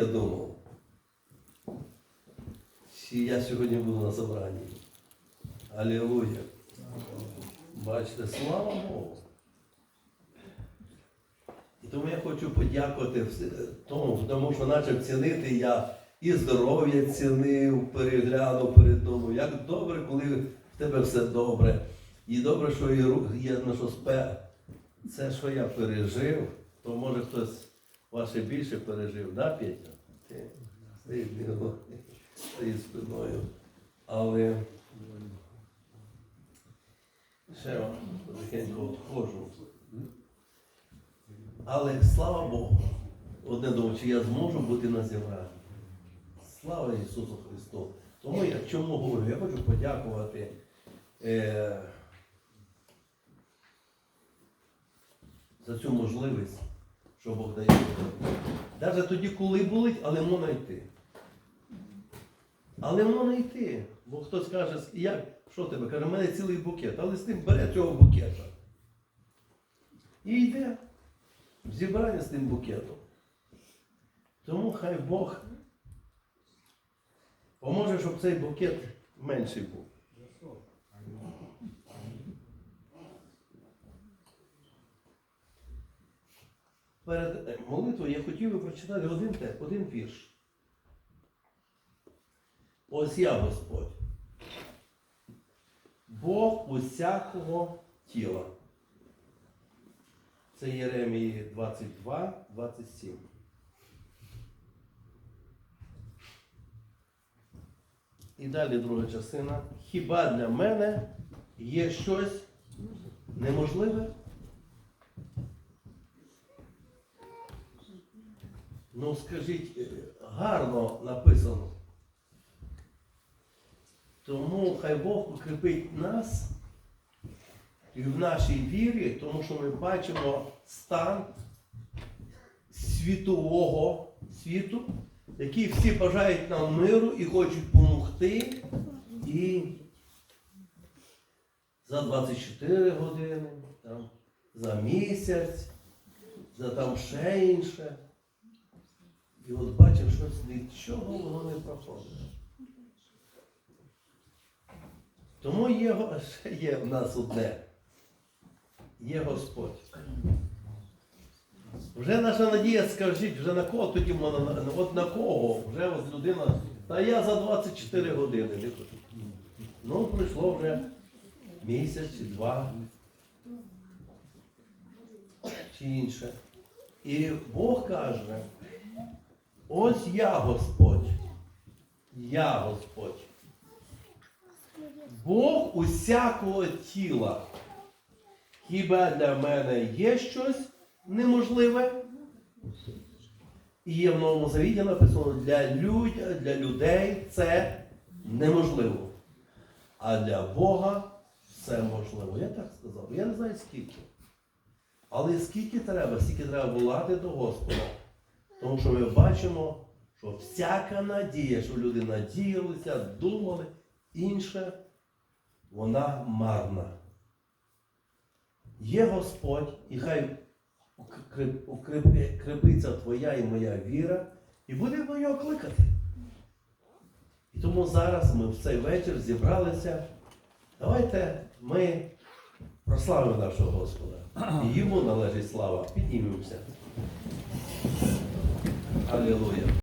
Я думав, я сьогодні буду на собранні. Алілуя. Бачите, слава Богу. І тому я хочу подякувати тому, тому що почав цінити я і здоров'я цінив, переглянув перед домом. Як добре, коли в тебе все добре. І добре, що і ру- є на що спе. Це, що я пережив, то може хтось ваше більше пережив, да, Петя? Ти спиною. Але ще потихеньку відходжу. Але слава Богу, одне думаю, чи я зможу бути на зібранні. Слава Ісусу Христу! Тому я чому говорю? Я хочу подякувати. Е, за цю можливість, що Бог дає. Навіть тоді, коли болить, але можна йти. Але можна йти. Бо хтось каже, як, що тебе? Каже, у мене цілий букет, але з тим бере цього букета. І йде в зібрання з тим букетом. Тому хай Бог поможе, щоб цей букет менший був. Перед е, молитвою я хотів би прочитати один текст, один вірш. Ось я Господь. Бог усякого тіла. Це Єремії 22, 27. І далі друга частина. Хіба для мене є щось неможливе? Ну, скажіть, е, гарно написано. Тому хай Бог укріпить нас і в нашій вірі, тому що ми бачимо стан світового світу, який всі бажають нам миру і хочуть допомогти. І за 24 години, там, за місяць, за там ще інше. І от бачив, що нічого воно не проходить. Тому є, є в нас одне. Є Господь. Вже наша надія, скажіть, вже на кого тоді можна, на- от на кого? Вже от людина, та я за 24 години. Ну, пройшло вже місяць чи два. Чи інше. І Бог каже, ось я Господь. Я Господь. Бог усякого тіла. Хіба для мене є щось неможливе? І є в Новому Завіті написано, для, люд, для людей це неможливо. А для Бога все можливо. Я так сказав. Я не знаю скільки. Але скільки треба, скільки треба волати до Господа. Тому що ми бачимо, що всяка надія, що люди надіялися, думали, інше, вона марна. Є Господь, і хай укріпиться твоя і моя віра, і будемо його кликати. І тому зараз ми в цей вечір зібралися. Давайте ми прославимо нашого Господа. І йому належить слава. Піднімемося. Алілуя.